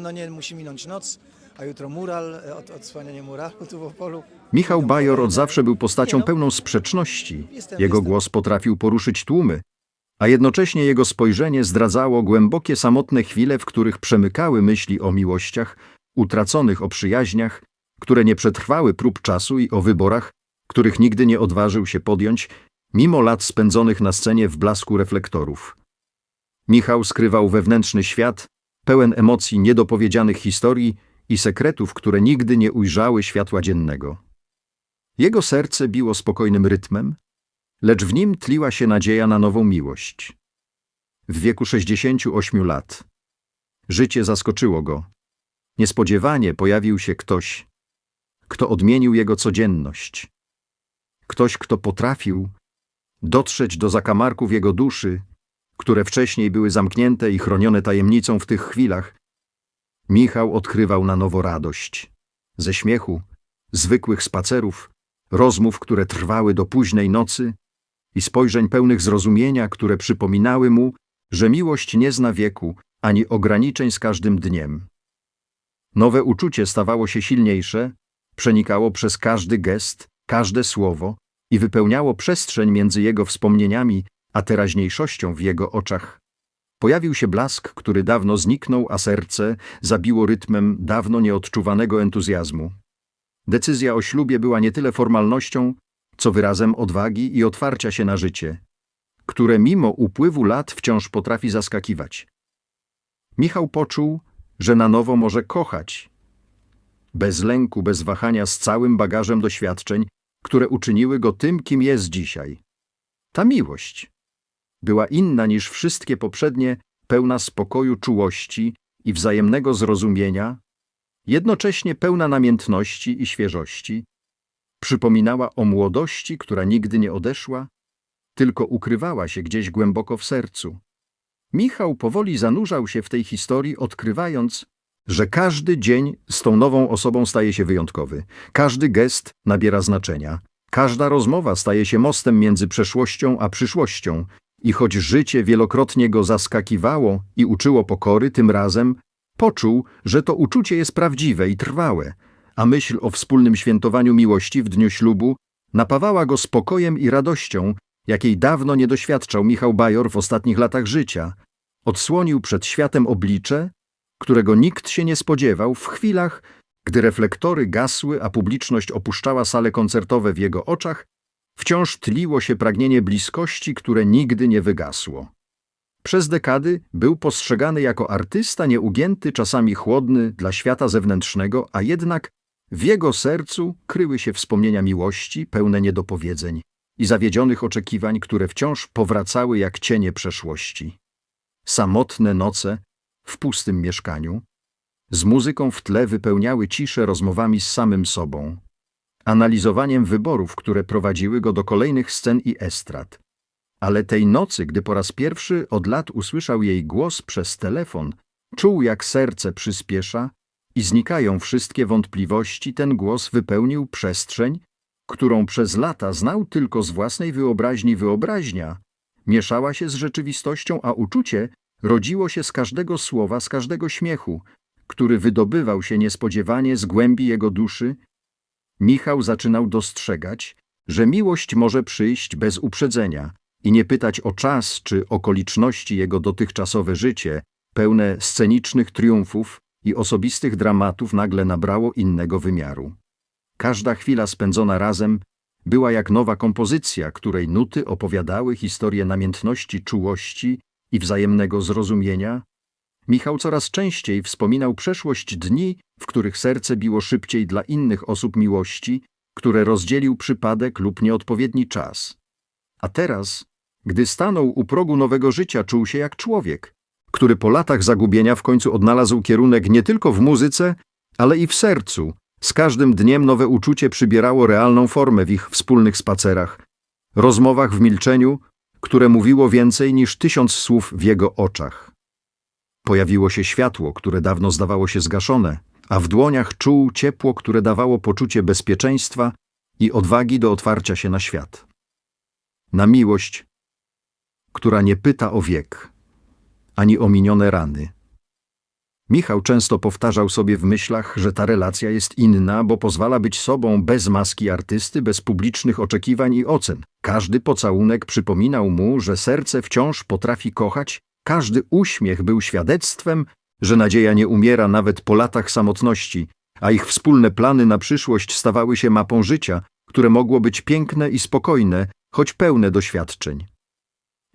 No nie musi minąć noc, a jutro mural, e, od, odsłanianie muralu tu w Opolu. Michał Bajor od zawsze był postacią no, pełną sprzeczności. Jego głos potrafił poruszyć tłumy, a jednocześnie jego spojrzenie zdradzało głębokie, samotne chwile, w których przemykały myśli o miłościach, utraconych o przyjaźniach, które nie przetrwały prób czasu i o wyborach, których nigdy nie odważył się podjąć, mimo lat spędzonych na scenie w blasku reflektorów. Michał skrywał wewnętrzny świat, pełen emocji niedopowiedzianych historii i sekretów, które nigdy nie ujrzały światła dziennego. Jego serce biło spokojnym rytmem, lecz w nim tliła się nadzieja na nową miłość. W wieku 68 lat życie zaskoczyło go. Niespodziewanie pojawił się ktoś, kto odmienił jego codzienność. Ktoś, kto potrafił dotrzeć do zakamarków jego duszy, które wcześniej były zamknięte i chronione tajemnicą w tych chwilach. Michał odkrywał na nowo radość. Ze śmiechu, zwykłych spacerów, rozmów, które trwały do późnej nocy i spojrzeń pełnych zrozumienia, które przypominały mu, że miłość nie zna wieku ani ograniczeń z każdym dniem. Nowe uczucie stawało się silniejsze, przenikało przez każdy gest, każde słowo i wypełniało przestrzeń między jego wspomnieniami a teraźniejszością w jego oczach. Pojawił się blask, który dawno zniknął, a serce zabiło rytmem dawno nieodczuwanego entuzjazmu. Decyzja o ślubie była nie tyle formalnością, co wyrazem odwagi i otwarcia się na życie, które mimo upływu lat wciąż potrafi zaskakiwać. Michał poczuł, że na nowo może kochać. Bez lęku, bez wahania, z całym bagażem doświadczeń, które uczyniły go tym, kim jest dzisiaj. Ta miłość była inna niż wszystkie poprzednie, pełna spokoju, czułości i wzajemnego zrozumienia, jednocześnie pełna namiętności i świeżości, przypominała o młodości, która nigdy nie odeszła, tylko ukrywała się gdzieś głęboko w sercu. Michał powoli zanurzał się w tej historii, odkrywając, że każdy dzień z tą nową osobą staje się wyjątkowy, każdy gest nabiera znaczenia, każda rozmowa staje się mostem między przeszłością a przyszłością, i choć życie wielokrotnie go zaskakiwało i uczyło pokory, tym razem poczuł, że to uczucie jest prawdziwe i trwałe, a myśl o wspólnym świętowaniu miłości w dniu ślubu napawała go spokojem i radością, jakiej dawno nie doświadczał Michał Bajor w ostatnich latach życia. Odsłonił przed światem oblicze, którego nikt się nie spodziewał w chwilach, gdy reflektory gasły, a publiczność opuszczała sale koncertowe w jego oczach, wciąż tliło się pragnienie bliskości, które nigdy nie wygasło. Przez dekady był postrzegany jako artysta nieugięty, czasami chłodny dla świata zewnętrznego, a jednak w jego sercu kryły się wspomnienia miłości, pełne niedopowiedzeń i zawiedzionych oczekiwań, które wciąż powracały jak cienie przeszłości. Samotne noce w pustym mieszkaniu, z muzyką w tle wypełniały ciszę rozmowami z samym sobą, analizowaniem wyborów, które prowadziły go do kolejnych scen i estrad. Ale tej nocy, gdy po raz pierwszy od lat usłyszał jej głos przez telefon, czuł jak serce przyspiesza i znikają wszystkie wątpliwości, ten głos wypełnił przestrzeń, którą przez lata znał tylko z własnej wyobraźni wyobraźnia, mieszała się z rzeczywistością, a uczucie rodziło się z każdego słowa, z każdego śmiechu, który wydobywał się niespodziewanie z głębi jego duszy. Michał zaczynał dostrzegać, że miłość może przyjść bez uprzedzenia i nie pytać o czas czy okoliczności jego dotychczasowe życie, pełne scenicznych triumfów i osobistych dramatów nagle nabrało innego wymiaru. Każda chwila spędzona razem była jak nowa kompozycja, której nuty opowiadały historię namiętności, czułości i wzajemnego zrozumienia. Michał coraz częściej wspominał przeszłość dni, w których serce biło szybciej dla innych osób miłości, które rozdzielił przypadek lub nieodpowiedni czas. A teraz, gdy stanął u progu nowego życia, czuł się jak człowiek, który po latach zagubienia w końcu odnalazł kierunek nie tylko w muzyce, ale i w sercu. Z każdym dniem nowe uczucie przybierało realną formę w ich wspólnych spacerach, rozmowach w milczeniu, które mówiło więcej niż tysiąc słów w jego oczach. Pojawiło się światło, które dawno zdawało się zgaszone, a w dłoniach czuł ciepło, które dawało poczucie bezpieczeństwa i odwagi do otwarcia się na świat. Na miłość, która nie pyta o wiek, ani o minione rany, Michał często powtarzał sobie w myślach, że ta relacja jest inna, bo pozwala być sobą bez maski artysty, bez publicznych oczekiwań i ocen. Każdy pocałunek przypominał mu, że serce wciąż potrafi kochać, każdy uśmiech był świadectwem, że nadzieja nie umiera nawet po latach samotności, a ich wspólne plany na przyszłość stawały się mapą życia, które mogło być piękne i spokojne, choć pełne doświadczeń.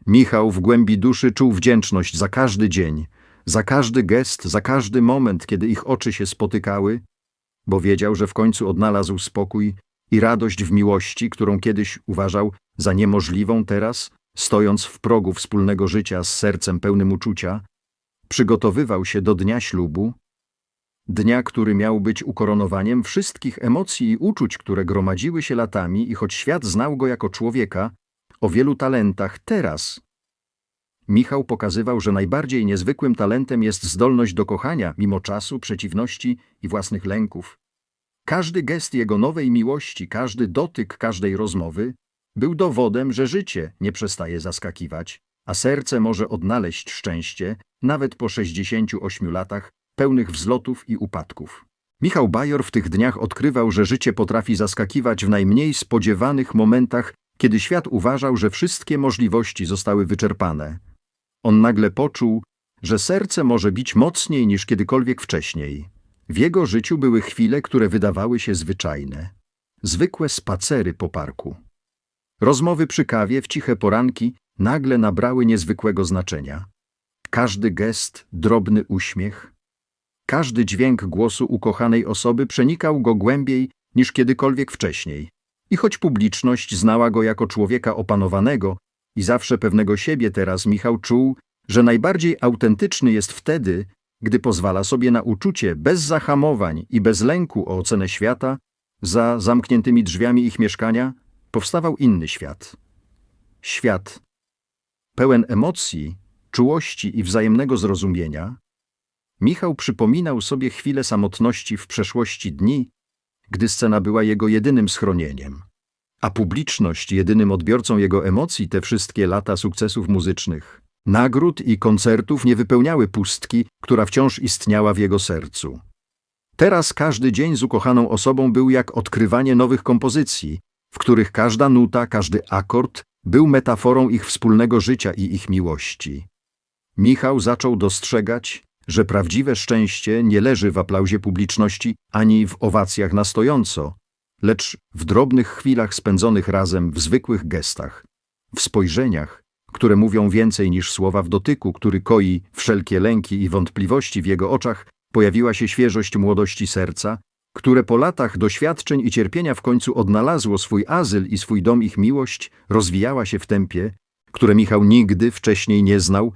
Michał w głębi duszy czuł wdzięczność za każdy dzień, za każdy gest, za każdy moment, kiedy ich oczy się spotykały, bo wiedział, że w końcu odnalazł spokój i radość w miłości, którą kiedyś uważał za niemożliwą teraz, stojąc w progu wspólnego życia z sercem pełnym uczucia, przygotowywał się do dnia ślubu, dnia, który miał być ukoronowaniem wszystkich emocji i uczuć, które gromadziły się latami i choć świat znał go jako człowieka o wielu talentach, teraz Michał pokazywał, że najbardziej niezwykłym talentem jest zdolność do kochania, mimo czasu, przeciwności i własnych lęków. Każdy gest jego nowej miłości, każdy dotyk każdej rozmowy był dowodem, że życie nie przestaje zaskakiwać, a serce może odnaleźć szczęście nawet po 68 latach pełnych wzlotów i upadków. Michał Bajor w tych dniach odkrywał, że życie potrafi zaskakiwać w najmniej spodziewanych momentach, kiedy świat uważał, że wszystkie możliwości zostały wyczerpane. On nagle poczuł, że serce może bić mocniej niż kiedykolwiek wcześniej. W jego życiu były chwile, które wydawały się zwyczajne. Zwykłe spacery po parku. Rozmowy przy kawie w ciche poranki nagle nabrały niezwykłego znaczenia. Każdy gest, drobny uśmiech, każdy dźwięk głosu ukochanej osoby przenikał go głębiej niż kiedykolwiek wcześniej. I choć publiczność znała go jako człowieka opanowanego i zawsze pewnego siebie, teraz Michał czuł, że najbardziej autentyczny jest wtedy, gdy pozwala sobie na uczucie bez zahamowań i bez lęku o ocenę świata, za zamkniętymi drzwiami ich mieszkania powstawał inny świat. Świat pełen emocji, czułości i wzajemnego zrozumienia. Michał przypominał sobie chwilę samotności w przeszłości dni, gdy scena była jego jedynym schronieniem, a publiczność jedynym odbiorcą jego emocji te wszystkie lata sukcesów muzycznych. Nagród i koncertów nie wypełniały pustki, która wciąż istniała w jego sercu. Teraz każdy dzień z ukochaną osobą był jak odkrywanie nowych kompozycji, w których każda nuta, każdy akord był metaforą ich wspólnego życia i ich miłości. Michał zaczął dostrzegać, że prawdziwe szczęście nie leży w aplauzie publiczności ani w owacjach na stojąco, lecz w drobnych chwilach spędzonych razem w zwykłych gestach, w spojrzeniach, które mówią więcej niż słowa w dotyku, który koi wszelkie lęki i wątpliwości w jego oczach, pojawiła się świeżość młodości serca, które po latach doświadczeń i cierpienia w końcu odnalazło swój azyl i swój dom ich miłość, rozwijała się w tempie, które Michał nigdy wcześniej nie znał.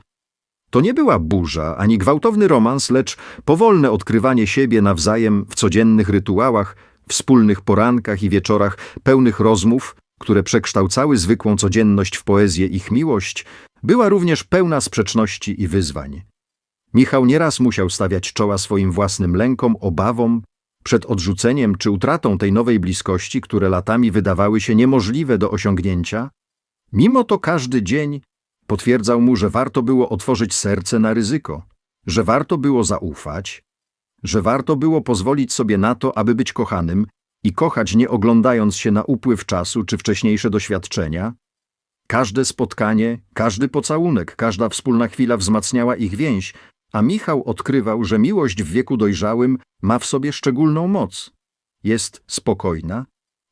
To nie była burza ani gwałtowny romans, lecz powolne odkrywanie siebie nawzajem w codziennych rytuałach, wspólnych porankach i wieczorach pełnych rozmów, które przekształcały zwykłą codzienność w poezję ich miłość, była również pełna sprzeczności i wyzwań. Michał nieraz musiał stawiać czoła swoim własnym lękom, obawom, przed odrzuceniem czy utratą tej nowej bliskości, które latami wydawały się niemożliwe do osiągnięcia. Mimo to każdy dzień potwierdzał mu, że warto było otworzyć serce na ryzyko, że warto było zaufać, że warto było pozwolić sobie na to, aby być kochanym i kochać nie oglądając się na upływ czasu czy wcześniejsze doświadczenia. Każde spotkanie, każdy pocałunek, każda wspólna chwila wzmacniała ich więź, a Michał odkrywał, że miłość w wieku dojrzałym ma w sobie szczególną moc. Jest spokojna,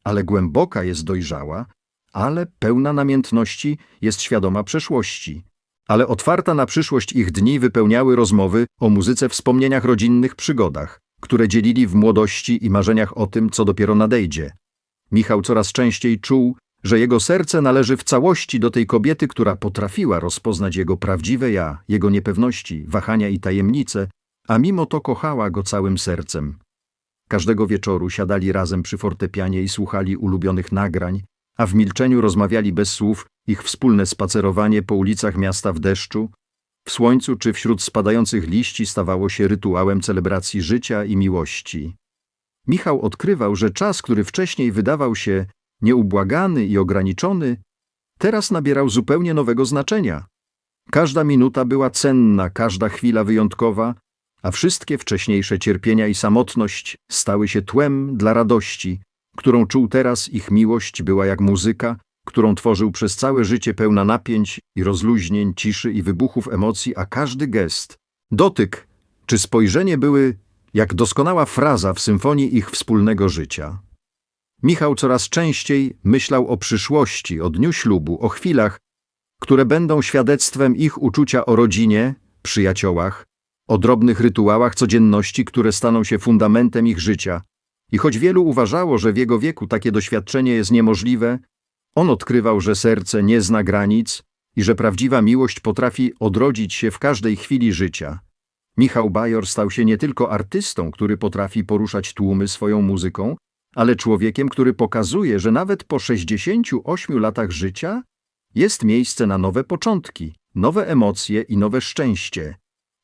ale głęboka jest dojrzała, ale pełna namiętności jest świadoma przeszłości. Ale otwarta na przyszłość ich dni wypełniały rozmowy o muzyce wspomnieniach rodzinnych przygodach, które dzielili w młodości i marzeniach o tym, co dopiero nadejdzie. Michał coraz częściej czuł, że jego serce należy w całości do tej kobiety, która potrafiła rozpoznać jego prawdziwe ja, jego niepewności, wahania i tajemnice, a mimo to kochała go całym sercem. Każdego wieczoru siadali razem przy fortepianie i słuchali ulubionych nagrań, a w milczeniu rozmawiali bez słów ich wspólne spacerowanie po ulicach miasta w deszczu, w słońcu czy wśród spadających liści stawało się rytuałem celebracji życia i miłości. Michał odkrywał, że czas, który wcześniej wydawał się nieubłagany i ograniczony, teraz nabierał zupełnie nowego znaczenia. Każda minuta była cenna, każda chwila wyjątkowa, a wszystkie wcześniejsze cierpienia i samotność stały się tłem dla radości, którą czuł teraz ich miłość była jak muzyka, którą tworzył przez całe życie pełna napięć i rozluźnień, ciszy i wybuchów emocji, a każdy gest, dotyk czy spojrzenie były jak doskonała fraza w symfonii ich wspólnego życia. Michał coraz częściej myślał o przyszłości, o dniu ślubu, o chwilach, które będą świadectwem ich uczucia o rodzinie, przyjaciołach, o drobnych rytuałach codzienności, które staną się fundamentem ich życia. I choć wielu uważało, że w jego wieku takie doświadczenie jest niemożliwe, on odkrywał, że serce nie zna granic i że prawdziwa miłość potrafi odrodzić się w każdej chwili życia. Michał Bajor stał się nie tylko artystą, który potrafi poruszać tłumy swoją muzyką, ale człowiekiem, który pokazuje, że nawet po 68 latach życia jest miejsce na nowe początki, nowe emocje i nowe szczęście.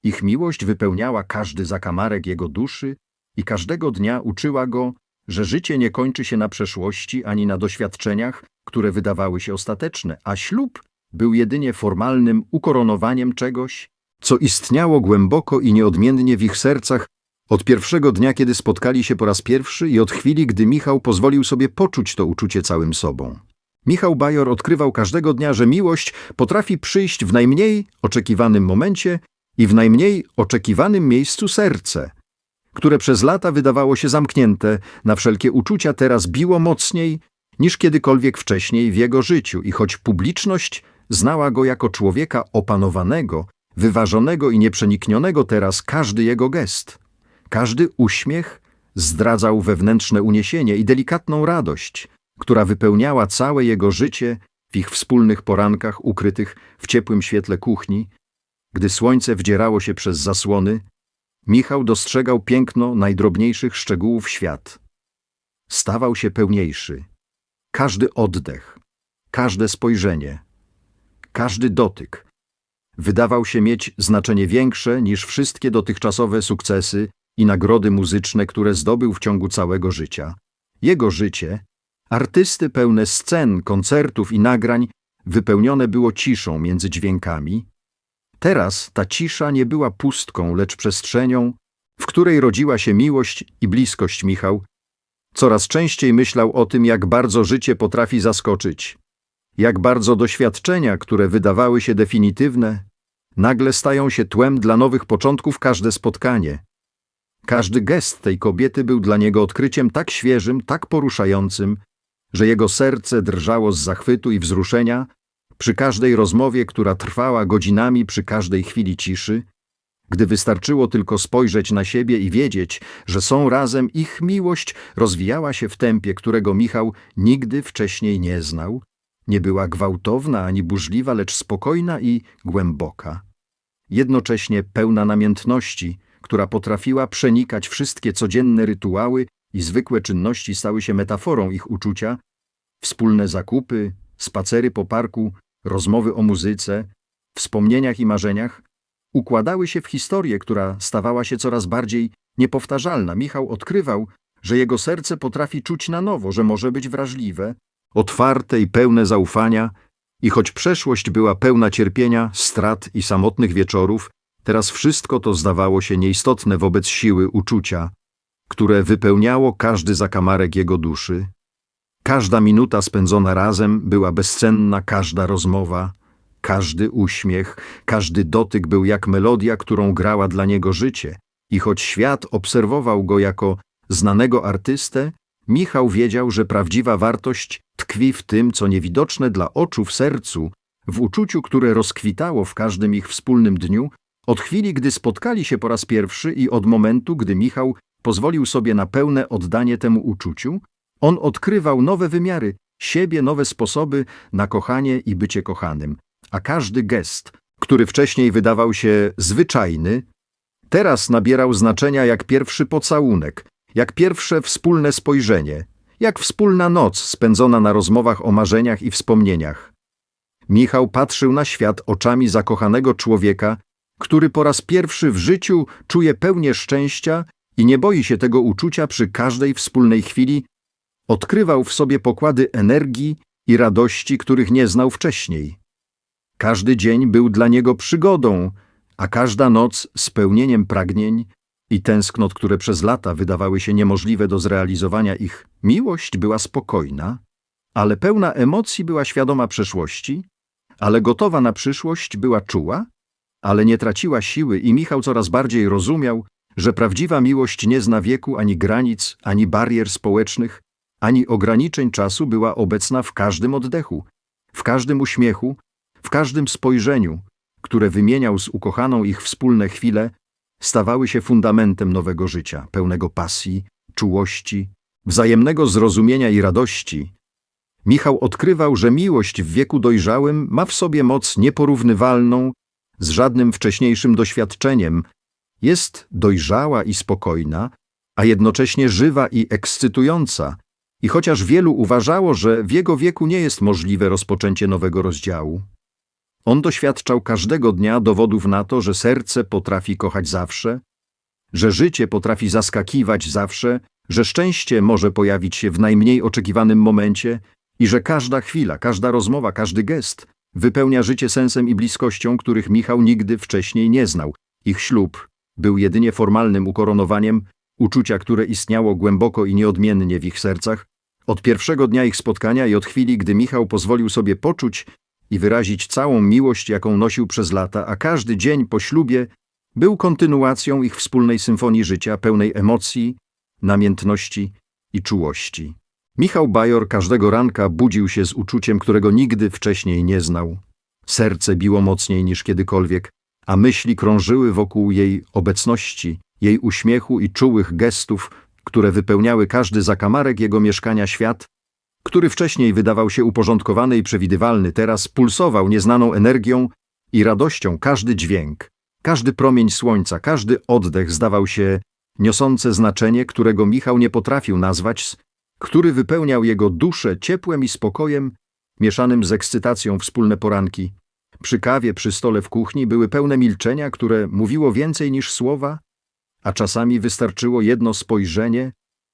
Ich miłość wypełniała każdy zakamarek jego duszy i każdego dnia uczyła go, że życie nie kończy się na przeszłości ani na doświadczeniach, które wydawały się ostateczne, a ślub był jedynie formalnym ukoronowaniem czegoś, co istniało głęboko i nieodmiennie w ich sercach od pierwszego dnia, kiedy spotkali się po raz pierwszy i od chwili, gdy Michał pozwolił sobie poczuć to uczucie całym sobą. Michał Bajor odkrywał każdego dnia, że miłość potrafi przyjść w najmniej oczekiwanym momencie i w najmniej oczekiwanym miejscu serce, które przez lata wydawało się zamknięte na wszelkie uczucia, teraz biło mocniej niż kiedykolwiek wcześniej w jego życiu i choć publiczność znała go jako człowieka opanowanego, wyważonego i nieprzeniknionego teraz każdy jego gest, każdy uśmiech zdradzał wewnętrzne uniesienie i delikatną radość, która wypełniała całe jego życie w ich wspólnych porankach ukrytych w ciepłym świetle kuchni, gdy słońce wdzierało się przez zasłony, Michał dostrzegał piękno najdrobniejszych szczegółów świat. Stawał się pełniejszy. Każdy oddech, każde spojrzenie, każdy dotyk wydawał się mieć znaczenie większe niż wszystkie dotychczasowe sukcesy i nagrody muzyczne, które zdobył w ciągu całego życia. Jego życie, artysty pełne scen, koncertów i nagrań, wypełnione było ciszą między dźwiękami. Teraz ta cisza nie była pustką, lecz przestrzenią, w której rodziła się miłość i bliskość Michał. Coraz częściej myślał o tym, jak bardzo życie potrafi zaskoczyć, jak bardzo doświadczenia, które wydawały się definitywne, nagle stają się tłem dla nowych początków każde spotkanie. Każdy gest tej kobiety był dla niego odkryciem tak świeżym, tak poruszającym, że jego serce drżało z zachwytu i wzruszenia przy każdej rozmowie, która trwała godzinami, przy każdej chwili ciszy, gdy wystarczyło tylko spojrzeć na siebie i wiedzieć, że są razem, ich miłość rozwijała się w tempie, którego Michał nigdy wcześniej nie znał, nie była gwałtowna ani burzliwa, lecz spokojna i głęboka. Jednocześnie pełna namiętności, która potrafiła przenikać wszystkie codzienne rytuały i zwykłe czynności stały się metaforą ich uczucia, wspólne zakupy, spacery po parku, rozmowy o muzyce, wspomnieniach i marzeniach układały się w historię, która stawała się coraz bardziej niepowtarzalna. Michał odkrywał, że jego serce potrafi czuć na nowo, że może być wrażliwe, otwarte i pełne zaufania, i choć przeszłość była pełna cierpienia, strat i samotnych wieczorów, teraz wszystko to zdawało się nieistotne wobec siły uczucia, które wypełniało każdy zakamarek jego duszy. Każda minuta spędzona razem była bezcenna, każda rozmowa, każdy uśmiech, każdy dotyk był jak melodia, którą grała dla niego życie. I choć świat obserwował go jako znanego artystę, Michał wiedział, że prawdziwa wartość tkwi w tym, co niewidoczne dla oczu w sercu, w uczuciu, które rozkwitało w każdym ich wspólnym dniu, od chwili, gdy spotkali się po raz pierwszy i od momentu, gdy Michał pozwolił sobie na pełne oddanie temu uczuciu, on odkrywał nowe wymiary, siebie, nowe sposoby na kochanie i bycie kochanym, a każdy gest, który wcześniej wydawał się zwyczajny, teraz nabierał znaczenia jak pierwszy pocałunek, jak pierwsze wspólne spojrzenie, jak wspólna noc spędzona na rozmowach o marzeniach i wspomnieniach. Michał patrzył na świat oczami zakochanego człowieka, który po raz pierwszy w życiu czuje pełnię szczęścia i nie boi się tego uczucia przy każdej wspólnej chwili, odkrywał w sobie pokłady energii i radości, których nie znał wcześniej. Każdy dzień był dla niego przygodą, a każda noc spełnieniem pragnień i tęsknot, które przez lata wydawały się niemożliwe do zrealizowania ich. Miłość była spokojna, ale pełna emocji była świadoma przeszłości, ale gotowa na przyszłość była czuła, ale nie traciła siły i Michał coraz bardziej rozumiał, że prawdziwa miłość nie zna wieku ani granic, ani barier społecznych, ani ograniczeń czasu była obecna w każdym oddechu, w każdym uśmiechu, w każdym spojrzeniu, które wymieniał z ukochaną ich wspólne chwile, stawały się fundamentem nowego życia, pełnego pasji, czułości, wzajemnego zrozumienia i radości. Michał odkrywał, że miłość w wieku dojrzałym ma w sobie moc nieporównywalną z żadnym wcześniejszym doświadczeniem, jest dojrzała i spokojna, a jednocześnie żywa i ekscytująca. I chociaż wielu uważało, że w jego wieku nie jest możliwe rozpoczęcie nowego rozdziału, on doświadczał każdego dnia dowodów na to, że serce potrafi kochać zawsze, że życie potrafi zaskakiwać zawsze, że szczęście może pojawić się w najmniej oczekiwanym momencie i że każda chwila, każda rozmowa, każdy gest wypełnia życie sensem i bliskością, których Michał nigdy wcześniej nie znał. Ich ślub był jedynie formalnym ukoronowaniem uczucia, które istniało głęboko i nieodmiennie w ich sercach. Od pierwszego dnia ich spotkania i od chwili, gdy Michał pozwolił sobie poczuć i wyrazić całą miłość, jaką nosił przez lata, a każdy dzień po ślubie był kontynuacją ich wspólnej symfonii życia, pełnej emocji, namiętności i czułości. Michał Bajor każdego ranka budził się z uczuciem, którego nigdy wcześniej nie znał. Serce biło mocniej niż kiedykolwiek, a myśli krążyły wokół jej obecności, jej uśmiechu i czułych gestów, które wypełniały każdy zakamarek jego mieszkania świat, który wcześniej wydawał się uporządkowany i przewidywalny, teraz pulsował nieznaną energią i radością każdy dźwięk, każdy promień słońca, każdy oddech zdawał się niosące znaczenie, którego Michał nie potrafił nazwać, który wypełniał jego duszę ciepłem i spokojem, mieszanym z ekscytacją wspólne poranki. Przy kawie, przy stole w kuchni były pełne milczenia, które mówiło więcej niż słowa, a czasami wystarczyło jedno spojrzenie,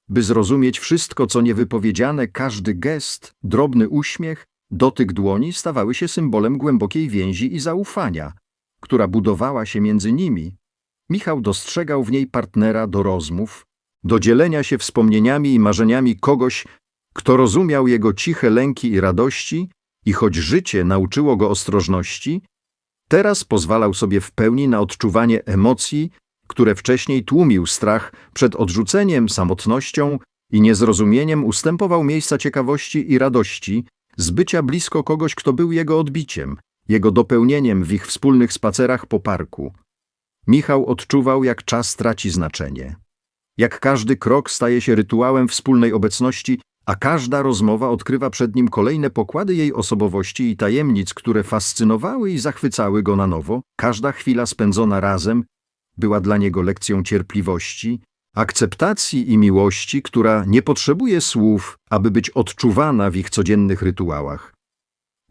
by zrozumieć wszystko, co niewypowiedziane, każdy gest, drobny uśmiech, dotyk dłoni stawały się symbolem głębokiej więzi i zaufania, która budowała się między nimi. Michał dostrzegał w niej partnera do rozmów, do dzielenia się wspomnieniami i marzeniami kogoś, kto rozumiał jego ciche lęki i radości i choć życie nauczyło go ostrożności, teraz pozwalał sobie w pełni na odczuwanie emocji, które wcześniej tłumił strach przed odrzuceniem, samotnością i niezrozumieniem, ustępował miejsca ciekawości i radości z bycia blisko kogoś, kto był jego odbiciem, jego dopełnieniem w ich wspólnych spacerach po parku. Michał odczuwał, jak czas traci znaczenie. Jak każdy krok staje się rytuałem wspólnej obecności, a każda rozmowa odkrywa przed nim kolejne pokłady jej osobowości i tajemnic, które fascynowały i zachwycały go na nowo, każda chwila spędzona razem była dla niego lekcją cierpliwości, akceptacji i miłości, która nie potrzebuje słów, aby być odczuwana w ich codziennych rytuałach.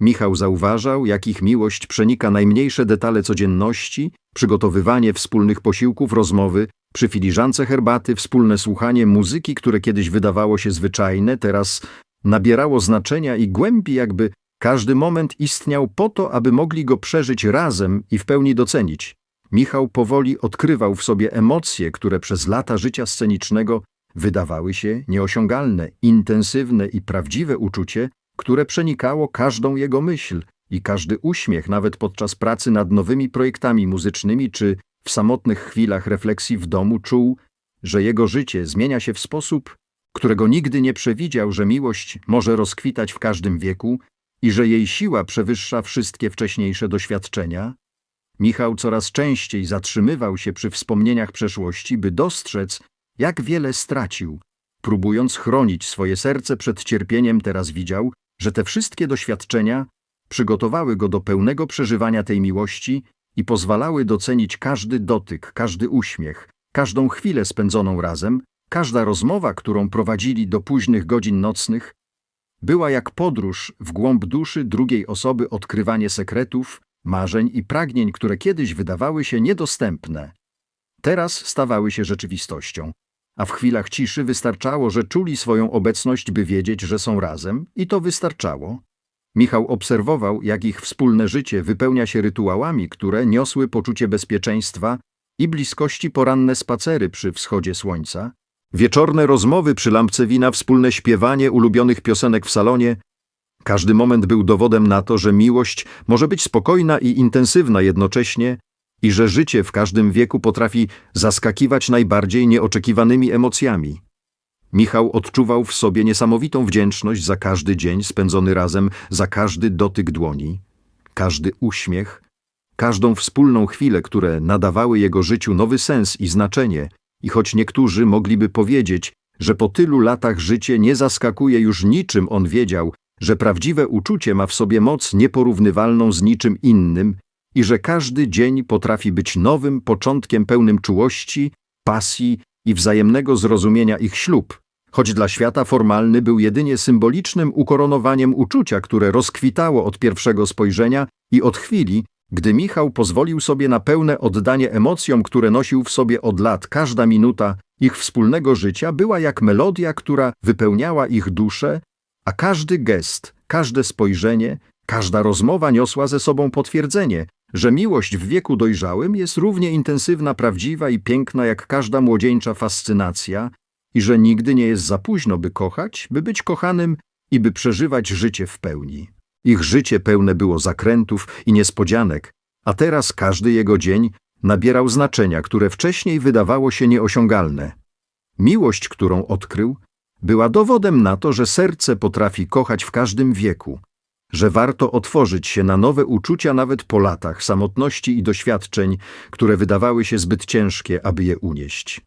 Michał zauważał, jak ich miłość przenika najmniejsze detale codzienności, przygotowywanie wspólnych posiłków, rozmowy, przy filiżance herbaty, wspólne słuchanie muzyki, które kiedyś wydawało się zwyczajne, teraz nabierało znaczenia i głębi, jakby każdy moment istniał po to, aby mogli go przeżyć razem i w pełni docenić. Michał powoli odkrywał w sobie emocje, które przez lata życia scenicznego wydawały się nieosiągalne, intensywne i prawdziwe uczucie, które przenikało każdą jego myśl i każdy uśmiech, nawet podczas pracy nad nowymi projektami muzycznymi czy w samotnych chwilach refleksji w domu, czuł, że jego życie zmienia się w sposób, którego nigdy nie przewidział, że miłość może rozkwitać w każdym wieku i że jej siła przewyższa wszystkie wcześniejsze doświadczenia. Michał coraz częściej zatrzymywał się przy wspomnieniach przeszłości, by dostrzec, jak wiele stracił. Próbując chronić swoje serce przed cierpieniem, teraz widział, że te wszystkie doświadczenia przygotowały go do pełnego przeżywania tej miłości i pozwalały docenić każdy dotyk, każdy uśmiech, każdą chwilę spędzoną razem, każda rozmowa, którą prowadzili do późnych godzin nocnych, była jak podróż w głąb duszy drugiej osoby, odkrywanie sekretów, marzeń i pragnień, które kiedyś wydawały się niedostępne. Teraz stawały się rzeczywistością, a w chwilach ciszy wystarczało, że czuli swoją obecność, by wiedzieć, że są razem, i to wystarczało. Michał obserwował, jak ich wspólne życie wypełnia się rytuałami, które niosły poczucie bezpieczeństwa i bliskości poranne spacery przy wschodzie słońca, wieczorne rozmowy przy lampce wina, wspólne śpiewanie ulubionych piosenek w salonie. Każdy moment był dowodem na to, że miłość może być spokojna i intensywna jednocześnie i że życie w każdym wieku potrafi zaskakiwać najbardziej nieoczekiwanymi emocjami. Michał odczuwał w sobie niesamowitą wdzięczność za każdy dzień spędzony razem, za każdy dotyk dłoni, każdy uśmiech, każdą wspólną chwilę, które nadawały jego życiu nowy sens i znaczenie. I choć niektórzy mogliby powiedzieć, że po tylu latach życie nie zaskakuje już niczym, on wiedział, że prawdziwe uczucie ma w sobie moc nieporównywalną z niczym innym i że każdy dzień potrafi być nowym początkiem pełnym czułości, pasji i wzajemnego zrozumienia ich ślub, choć dla świata formalny był jedynie symbolicznym ukoronowaniem uczucia, które rozkwitało od pierwszego spojrzenia i od chwili, gdy Michał pozwolił sobie na pełne oddanie emocjom, które nosił w sobie od lat, każda minuta ich wspólnego życia była jak melodia, która wypełniała ich duszę, a każdy gest, każde spojrzenie, każda rozmowa niosła ze sobą potwierdzenie, że miłość w wieku dojrzałym jest równie intensywna, prawdziwa i piękna jak każda młodzieńcza fascynacja i że nigdy nie jest za późno, by kochać, by być kochanym i by przeżywać życie w pełni. Ich życie pełne było zakrętów i niespodzianek, a teraz każdy jego dzień nabierał znaczenia, które wcześniej wydawało się nieosiągalne. Miłość, którą odkrył, była dowodem na to, że serce potrafi kochać w każdym wieku, że warto otworzyć się na nowe uczucia nawet po latach samotności i doświadczeń, które wydawały się zbyt ciężkie, aby je unieść.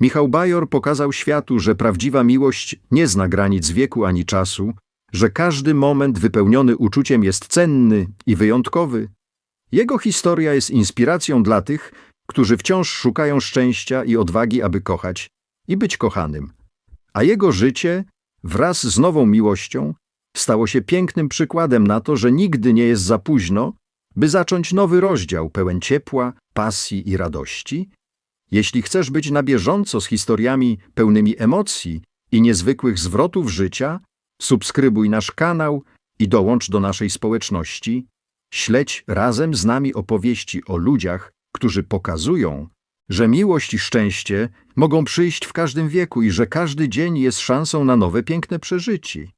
Michał Bajor pokazał światu, że prawdziwa miłość nie zna granic wieku ani czasu, że każdy moment wypełniony uczuciem jest cenny i wyjątkowy. Jego historia jest inspiracją dla tych, którzy wciąż szukają szczęścia i odwagi, aby kochać i być kochanym. A jego życie, wraz z nową miłością, stało się pięknym przykładem na to, że nigdy nie jest za późno, by zacząć nowy rozdział pełen ciepła, pasji i radości. Jeśli chcesz być na bieżąco z historiami pełnymi emocji i niezwykłych zwrotów życia, subskrybuj nasz kanał i dołącz do naszej społeczności. Śledź razem z nami opowieści o ludziach, którzy pokazują, że miłość i szczęście mogą przyjść w każdym wieku i że każdy dzień jest szansą na nowe piękne przeżyci.